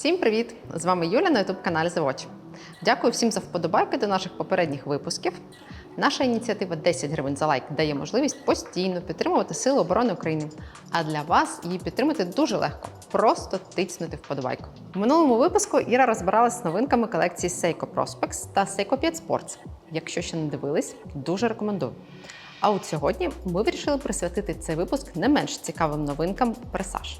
Всім привіт! З вами Юля на youtube каналі The. Дякую всім за вподобайки до наших попередніх випусків. Наша ініціатива 10 гривень за лайк дає можливість постійно підтримувати Сили оборони України. А для вас її підтримати дуже легко. Просто тицнути вподобайку. В минулому випуску Іра розбиралась з новинками колекції Seiko Prospex та Seiko 5 Sports. Якщо ще не дивились, дуже рекомендую. А от сьогодні ми вирішили присвятити цей випуск не менш цікавим новинкам пресаж.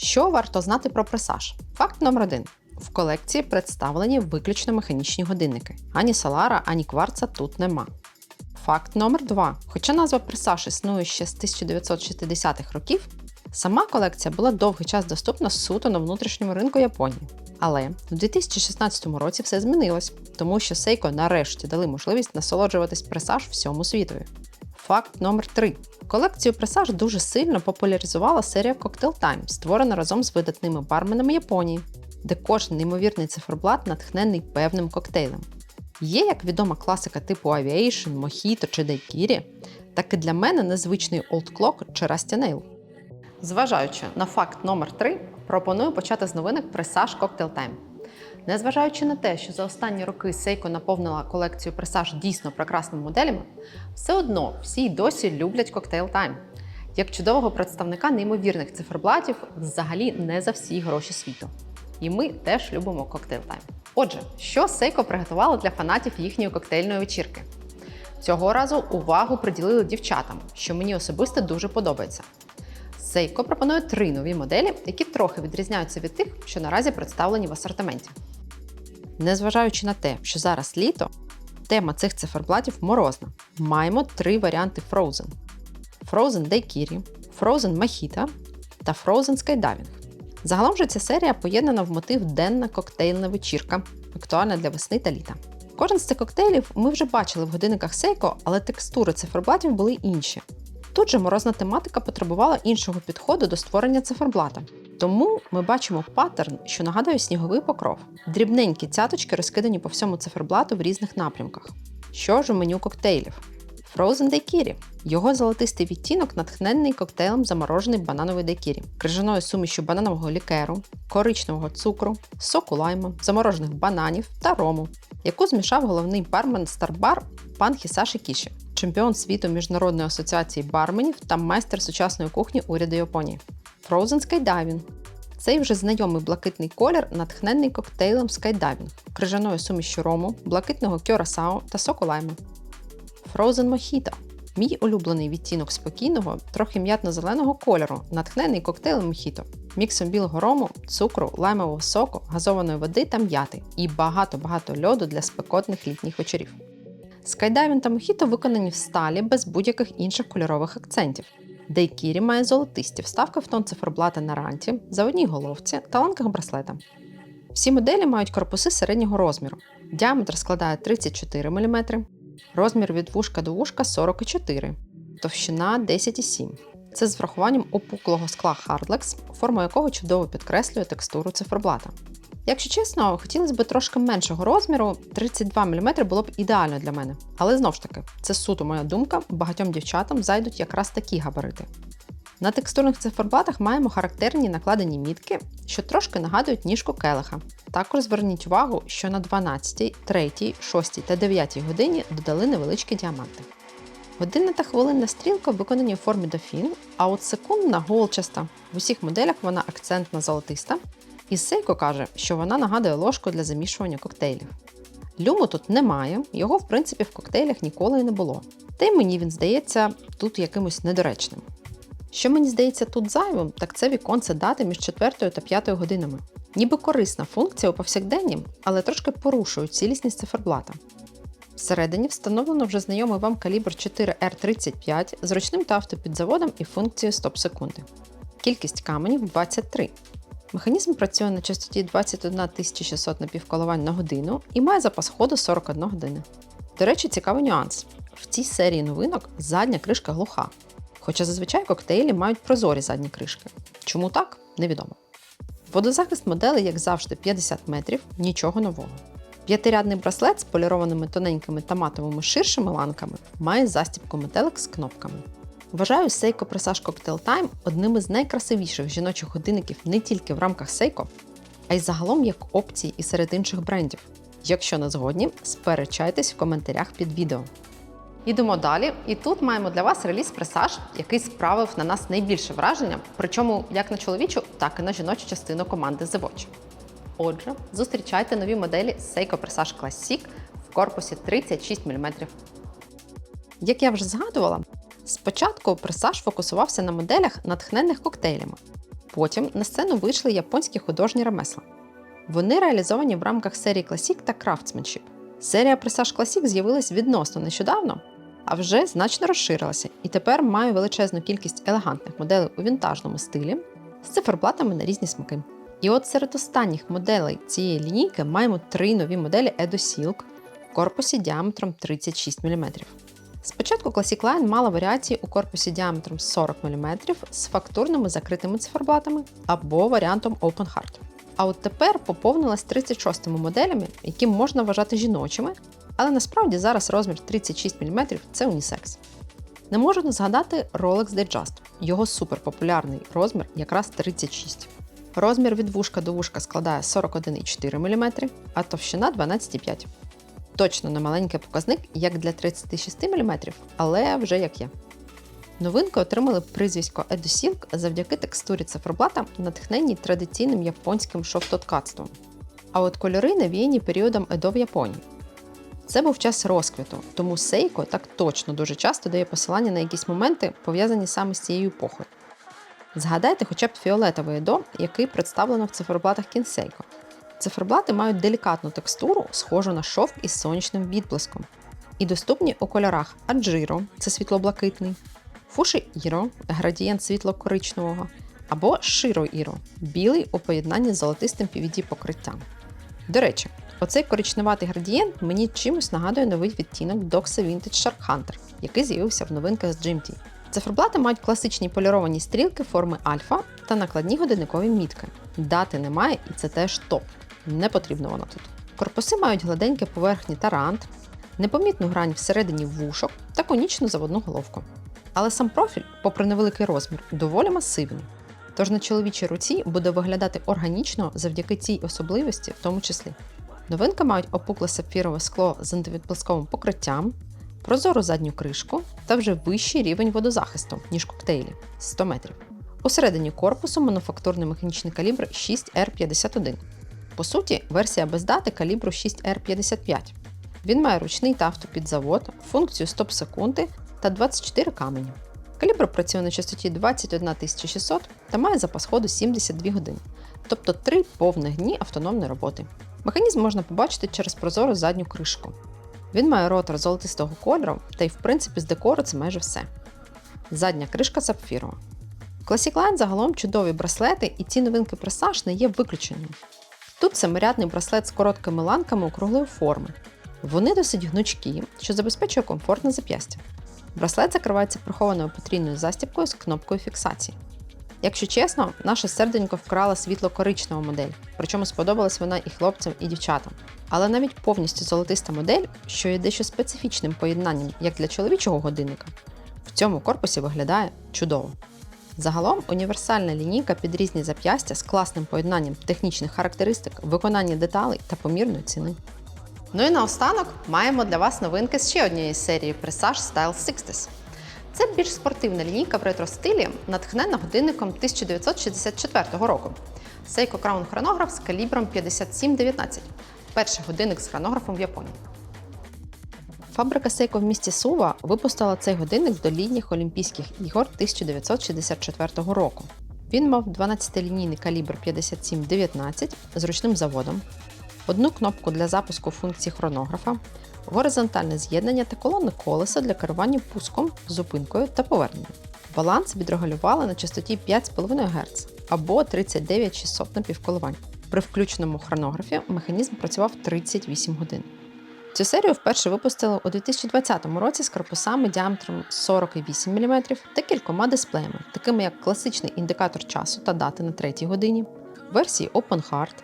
Що варто знати про пресаж? Факт номер один. В колекції представлені виключно механічні годинники. Ані Солара, ані кварца тут нема. Факт номер два. Хоча назва пресаж існує ще з 1960-х років, сама колекція була довгий час доступна суто на внутрішньому ринку Японії. Але в 2016 році все змінилось, тому що Seiko нарешті дали можливість насолоджуватись пресаж всьому світові. Факт номер 3. Колекцію пресаж дуже сильно популяризувала серія Cocktail Time, створена разом з видатними барменами Японії, де кожен неймовірний циферблат натхнений певним коктейлем. Є як відома класика типу Aviation, Mojito чи Daiquiri, так і для мене незвичний Old Clock чи Rusty Nail. Зважаючи на факт номер 3 пропоную почати з новинок пресаж Cocktail Time. Незважаючи на те, що за останні роки Seiko наповнила колекцію пресаж дійсно прекрасними моделями, все одно всі й досі люблять Cocktail Time. Як чудового представника неймовірних циферблатів взагалі не за всі гроші світу. І ми теж любимо Cocktail Time. Отже, що Seiko приготувала для фанатів їхньої коктейльної вечірки? Цього разу увагу приділили дівчатам, що мені особисто дуже подобається. Seiko пропонує три нові моделі, які трохи відрізняються від тих, що наразі представлені в асортименті. Незважаючи на те, що зараз літо, тема цих циферблатів морозна. Маємо три варіанти Frozen: Frozen Daiquiri, Frozen Mojito та Frozen Skydiving. Загалом же ця серія поєднана в мотив денна коктейльна вечірка, актуальна для весни та літа. Кожен з цих коктейлів ми вже бачили в годинниках Seiko, але текстури циферблатів були інші. Тут же морозна тематика потребувала іншого підходу до створення циферблата. Тому ми бачимо паттерн, що нагадує сніговий покров. Дрібненькі цяточки розкидані по всьому циферблату в різних напрямках. Що ж у меню коктейлів? Frozen Daiquiri. Його золотистий відтінок натхнений коктейлем заморожений банановий дайкірі, крижаною сумішю бананового лікеру, коричневого цукру, соку лайма, заморожених бананів та рому, яку змішав головний бармен Старбар пан Хісаші Кіші, чемпіон світу Міжнародної асоціації барменів та майстер сучасної кухні уряду Японії. Frozen Skydiving. Цей вже знайомий блакитний колір натхнений коктейлем Skydiving, крижаною сумішю рому, блакитного кьорасао та соку лайма. Frozen Mojito. Мій улюблений відтінок спокійного, трохи м'ятно-зеленого кольору, натхнений коктейлем Mojito, міксом білого рому, цукру, лаймового соку, газованої води та м'яти і багато-багато льоду для спекотних літніх вечорів. Skydiving та Mojito виконані в сталі без будь-яких інших кольорових акцентів. Дейкірі має золотисті вставки в тон циферблата на ранті, заводній головці та ланках браслета. Всі моделі мають корпуси середнього розміру. Діаметр складає 34 мм, розмір від вушка до вушка 44, товщина 10,7. Це з врахуванням опуклого скла Hardlex, форма якого чудово підкреслює текстуру циферблата. Якщо чесно, хотілося б трошки меншого розміру, 32 мм було б ідеально для мене. Але знову ж таки, це суто моя думка, багатьом дівчатам зайдуть якраз такі габарити. На текстурних циферблатах маємо характерні накладені мітки, що трошки нагадують ніжку келиха. Також зверніть увагу, що на 12, 3, 6 та 9 годині додали невеличкі діаманти. Годинна та хвилинна стрілка виконані у формі дофін, а от секундна голчаста. В усіх моделях вона акцентна золотиста, і Сейко каже, що вона нагадує ложку для замішування коктейлів. Люму тут немає, його в принципі в коктейлях ніколи і не було. Та й мені він здається тут якимось недоречним. Що мені здається тут зайвим, так це віконце дати між 4 та 5 годинами. Ніби корисна функція у повсякденні, але трошки порушує цілісність циферблата. Всередині встановлено вже знайомий вам калібр 4R35 з ручним та автопідзаводом і функцією стоп секунди. Кількість каменів 23. Механізм працює на частоті 21 600 напівколивань на годину і має запас ходу 41 години. До речі, цікавий нюанс. В цій серії новинок задня кришка глуха. Хоча зазвичай коктейлі мають прозорі задні кришки. Чому так? Невідомо. Водозахист моделі, як завжди, 50 метрів, нічого нового. П'ятирядний браслет з полірованими тоненькими та матовими ширшими ланками має застібку метелик з кнопками. Вважаю Seiko Presage Cocktail Time одним із найкрасивіших жіночих годинників не тільки в рамках Seiko, а й загалом як опції і серед інших брендів. Якщо не згодні, сперечайтесь в коментарях під відео. Ідемо далі, і тут маємо для вас реліз пресаж, який справив на нас найбільше враження, причому як на чоловічу, так і на жіночу частину команди The Watch. Отже, зустрічайте нові моделі Seiko Presage Classic в корпусі 36 мм. Як я вже згадувала, спочатку пресаж фокусувався на моделях, натхнених коктейлями. Потім на сцену вийшли японські художні ремесла. Вони реалізовані в рамках серії Classic та Craftsmanship. Серія Presage Classic з'явилась відносно нещодавно, а вже значно розширилася і тепер має величезну кількість елегантних моделей у вінтажному стилі з циферблатами на різні смаки. І от серед останніх моделей цієї лінійки маємо три нові моделі Edo Silk в корпусі діаметром 36 мм. Спочатку Classic Line мала варіації у корпусі діаметром 40 мм з фактурними закритими циферблатами або варіантом Open Heart. А от тепер поповнилась 36 моделями, які можна вважати жіночими, але насправді зараз розмір 36 мм це унісекс. Не можу не згадати Rolex Datejust. Його суперпопулярний розмір якраз 36. Розмір від вушка до вушка складає 41,4 мм, а товщина 12,5 Точно не маленький показник, як для 36 мм, але вже як є. Новинки отримали прізвисько EduSilk завдяки текстурі циферблата, натхненій традиційним японським шовтоткацтвом. А от кольори навіяні періодом Едо в Японії. Це був час розквіту, тому Seiko так точно дуже часто дає посилання на якісь моменти, пов'язані саме з цією епохою. Згадайте хоча б фіолетовий Едо, який представлено в циферблатах Kinseiko. Циферблати мають делікатну текстуру, схожу на шовк із сонячним відблиском. І доступні у кольорах Аджиро це світло-блакитний, Фуші Іро градієнт світло-коричневого, або Широ Іро білий у поєднанні з золотистим PVD покриттям. До речі, оцей коричневатий градієнт мені чимось нагадує новий відтінок Doxa Vintage Shark Hunter, який з'явився в новинках з GMT. Циферблати мають класичні поліровані стрілки форми альфа та накладні годинникові мітки. Дати немає, і це теж топ. Не потрібно воно тут. Корпуси мають гладенькі поверхні та рант, непомітну грань всередині вушок та конічну заводну головку. Але сам профіль, попри невеликий розмір, доволі масивний. Тож на чоловічій руці буде виглядати органічно завдяки цій особливості, в тому числі. Новинки мають опукле сапфірове скло з антивідблисковим покриттям, прозору задню кришку та вже вищий рівень водозахисту, ніж коктейлі 100 метрів. Усередині корпусу мануфактурний механічний калібр 6R51. По суті, версія без дати калібру 6R55. Він має ручний та автопідзавод, функцію стоп-секунди та 24 камені. Калібр працює на частоті 21600 та має запас ходу 72 години, тобто 3 повних дні автономної роботи. Механізм можна побачити через прозору задню кришку. Він має ротор золотистого кольору, та й в принципі з декору це майже все. Задня кришка сапфірова. Classic Line загалом чудові браслети, і ці новинки Presage не є виключенням. Тут семирядний браслет з короткими ланками округлої форми. Вони досить гнучкі, що забезпечує комфортне зап'ястя. Браслет закривається прихованою потрійною застібкою з кнопкою фіксації. Якщо чесно, наше серденько вкрала світло-коричневу модель, причому сподобалась вона і хлопцям, і дівчатам. Але навіть повністю золотиста модель, що є дещо специфічним поєднанням як для чоловічого годинника, в цьому корпусі виглядає чудово. Загалом універсальна лінійка під різні зап'ястя з класним поєднанням технічних характеристик, виконання деталей та помірної ціни. Ну і наостанок маємо для вас новинки з ще однієї серії Presage Style 60s. Це більш спортивна лінійка в ретро-стилі, натхнена годинником 1964 року. Seiko Crown хронограф з калібром 5719. Перший годинник з хронографом в Японії. Фабрика Seiko в місті Сува випустила цей годинник до літніх Олімпійських ігор 1964 року. Він мав 12-лінійний калібр 5719 з ручним заводом, одну кнопку для запуску функції хронографа, горизонтальне з'єднання та колонне колеса для керування пуском, зупинкою та поверненням. Баланс відрегулювали на частоті 5,5 Гц або 39600 напівколивань. При включеному хронографі механізм працював 38 годин. Цю серію вперше випустили у 2020 році з корпусами діаметром 48 мм та кількома дисплеями, такими як класичний індикатор часу та дати на третій годині, версії Open Heart,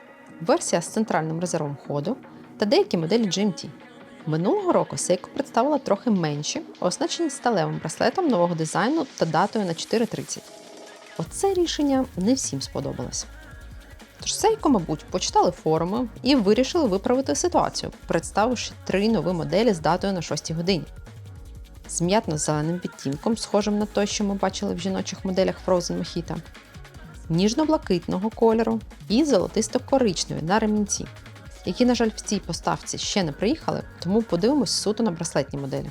версія з центральним резервом ходу та деякі моделі GMT. Минулого року Seiko представила трохи менші, оснащені сталевим браслетом нового дизайну та датою на 4.30. Оце рішення не всім сподобалось. Тож Сейко, мабуть, почитали форуми і вирішили виправити ситуацію, представивши три нові моделі з датою на 6 годині. З м'ятно-зеленим відтінком, схожим на той, що ми бачили в жіночих моделях Frozen Mojito, ніжно-блакитного кольору і золотисто-коричневі на ремінці, які, на жаль, в цій поставці ще не приїхали, тому подивимось суто на браслетні моделі.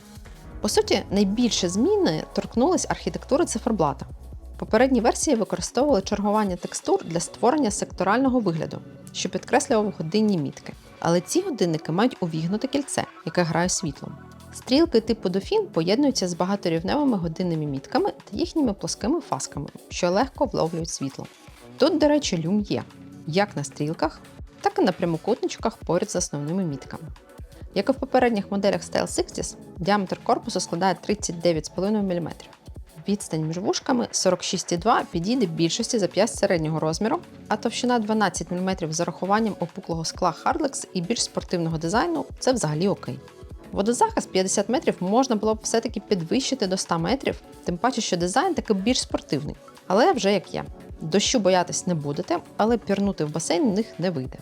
По суті, найбільше зміни торкнулись архітектури циферблата. Попередні версії використовували чергування текстур для створення секторального вигляду, що підкреслював годинні мітки. Але ці годинники мають увігнуте кільце, яке грає світлом. Стрілки типу дофін поєднуються з багаторівневими годинними мітками та їхніми плоскими фасками, що легко вловлюють світло. Тут, до речі, люм є як на стрілках, так і на прямокутничках поряд з основними мітками. Як і в попередніх моделях Style 60, діаметр корпусу складає 39,5 мм. Відстань між вушками 46,2 підійде більшості зап'ясть середнього розміру, а товщина 12 мм з урахуванням опуклого скла Hardlex і більш спортивного дизайну це взагалі окей. Водозахист 50 метрів можна було б все-таки підвищити до 100 метрів, тим паче, що дизайн таки більш спортивний. Але вже як є. Дощу боятись не будете, але пірнути в басейн в них не вийде.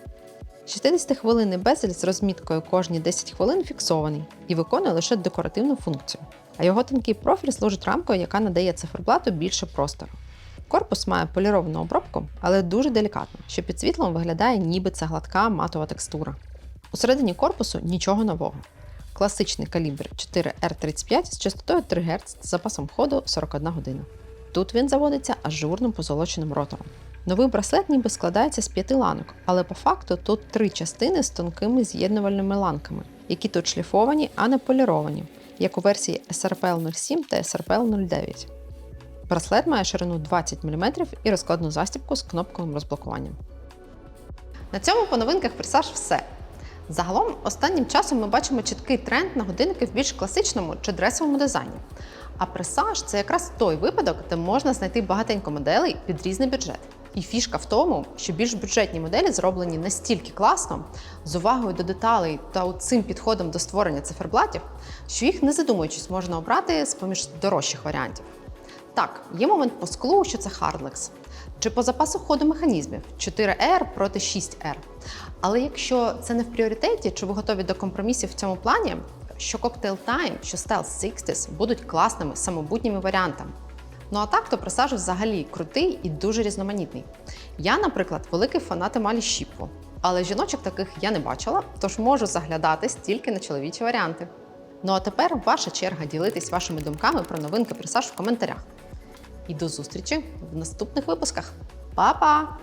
60-хвилинний безель з розміткою кожні 10 хвилин фіксований і виконує лише декоративну функцію. А його тонкий профіль служить рамкою, яка надає циферблату більше простору. Корпус має поліровану обробку, але дуже делікатно, що під світлом виглядає ніби це гладка матова текстура. Усередині корпусу нічого нового. Класичний калібр 4R35 з частотою 3 Гц з запасом ходу 41 година. Тут він заводиться ажурним позолоченим ротором. Новий браслет ніби складається з п'яти ланок, але по факту тут три частини з тонкими з'єднувальними ланками, які тут шліфовані, а не поліровані, як у версії SRPL 07 та SRPL 09. Браслет має ширину 20 мм і розкладну застібку з кнопковим розблокуванням. На цьому по новинках Presage все. Загалом, останнім часом ми бачимо чіткий тренд на годинники в більш класичному чи дресовому дизайні. А пресаж це якраз той випадок, де можна знайти багатенько моделей під різний бюджет. І фішка в тому, що більш бюджетні моделі зроблені настільки класно, з увагою до деталей та цим підходом до створення циферблатів, що їх не задумуючись можна обрати з поміж дорожчих варіантів. Так, є момент по склу, що це Hardlex, чи по запасу ходу механізмів 4R проти 6R. Але якщо це не в пріоритеті, чи ви готові до компромісів в цьому плані, що Cocktail Time, що Style 60 будуть класними самобутніми варіантами. Ну а так, то пресаж взагалі крутий і дуже різноманітний. Я, наприклад, великий фанат Емалі Щіпу, але жіночок таких я не бачила, тож можу заглядатись тільки на чоловічі варіанти. Ну а тепер ваша черга ділитись вашими думками про новинки пресаж в коментарях. І до зустрічі в наступних випусках. Па-па!